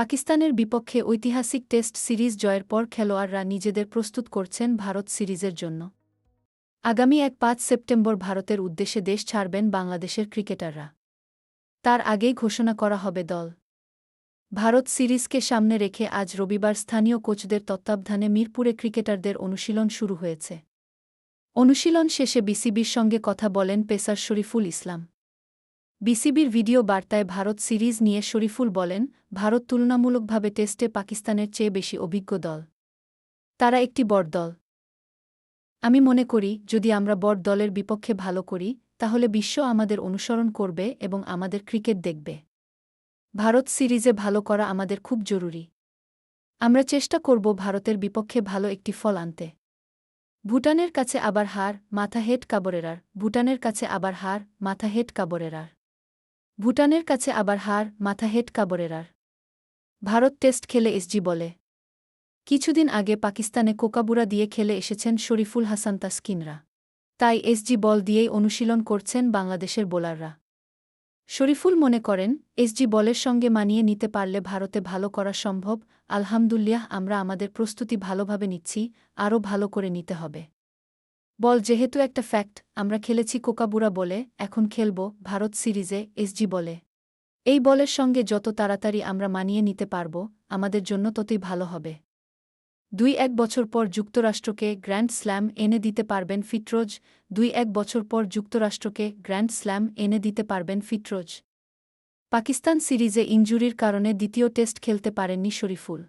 পাকিস্তানের বিপক্ষে ঐতিহাসিক টেস্ট সিরিজ জয়ের পর খেলোয়াড়রা নিজেদের প্রস্তুত করছেন ভারত সিরিজের জন্য। আগামী এক পাঁচ সেপ্টেম্বর ভারতের উদ্দেশ্যে দেশ ছাড়বেন বাংলাদেশের ক্রিকেটাররা। তার আগেই ঘোষণা করা হবে দল। ভারত সিরিজকে সামনে রেখে আজ রবিবার স্থানীয় কোচদের তত্ত্বাবধানে মিরপুরে ক্রিকেটারদের অনুশীলন শুরু হয়েছে। অনুশীলন শেষে বিসিবির সঙ্গে কথা বলেন পেসার শরীফুল ইসলাম। বিসিবির ভিডিও বার্তায় ভারত সিরিজ নিয়ে শরীফুল বলেন, ভারত তুলনামূলকভাবে টেস্টে পাকিস্তানের চেয়ে বেশি অভিজ্ঞ দল। তারা একটি বড় দল। আমি মনে করি, যদি আমরা বড় দলের বিপক্ষে ভালো করি, তাহলে বিশ্ব আমাদের অনুসরণ করবে এবং আমাদের ক্রিকেট দেখবে। ভারত সিরিজে ভালো করা আমাদের খুব জরুরি। আমরা চেষ্টা করব ভারতের বিপক্ষে ভালো একটি ফল আনতে। ভুটানের কাছে আবার হার, মাথা হেড কাবরেরার। ভুটানের কাছে আবার হার, মাথা হেড কাবরেরার। ভুটানের কাছে আবার হার মাথা হেড কাবরেরার। ভারত টেস্ট খেলে এসজি বলে। কিছুদিন আগে পাকিস্তানে কোকাবুরা দিয়ে খেলে এসেছেন শরীফুল হাসান তাসকিনরা। তাই এসজি বল দিয়েই অনুশীলন করছেন বাংলাদেশের বোলাররা। শরীফুল মনে করেন, এসজি বলের সঙ্গে মানিয়ে নিতে পারলে ভারতে ভালো করা সম্ভব। আলহামদুলিল্লাহ, আমরা আমাদের প্রস্তুতি ভালোভাবে নিচ্ছি, আরও ভালো করে নিতে হবে। বল, যেহেতু একটা ফ্যাক্ট, আমরা খেলেছি কোকাবুরা বলে, এখন খেলব, ভারত সিরিজে এসজি বলে। এই বলের সঙ্গে যত তাড়াতাড়ি আমরা মানিয়ে নিতে পারব, আমাদের জন্য ততই ভালো হবে। দুই এক বছর পর যুক্তরাষ্ট্রকে গ্র্যান্ড স্ল্যাম এনে দিতে পারবেন ফিটরোজ, দুই এক বছর পর যুক্তরাষ্ট্রকে গ্র্যান্ড স্ল্যাম এনে দিতে পারবেন ফিটরোজ। পাকিস্তান সিরিজে ইঞ্জুরির কারণে দ্বিতীয় টেস্ট খেলতে পারেননি শরীফুল।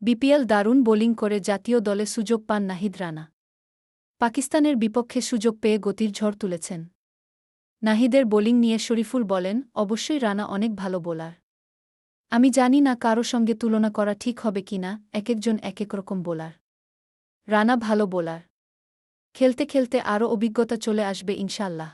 বিপিএল দারুণ বোলিং করে জাতীয় দলে সুযোগ পান নাহিদ রানা। পাকিস্তানের বিপক্ষে সুযোগ পেয়ে গতির ঝড় তুলেছেন। নাহিদের বোলিং নিয়ে শরীফুল বলেন, অবশ্যই রানা অনেক ভালো বোলার। আমি জানি না কারও সঙ্গে তুলনা করা ঠিক হবে কিনা এক এক রকম বোলার। রানা ভালো বোলার। খেলতে খেলতে আরও অভিজ্ঞতা চলে আসবে ইনশাল্লাহ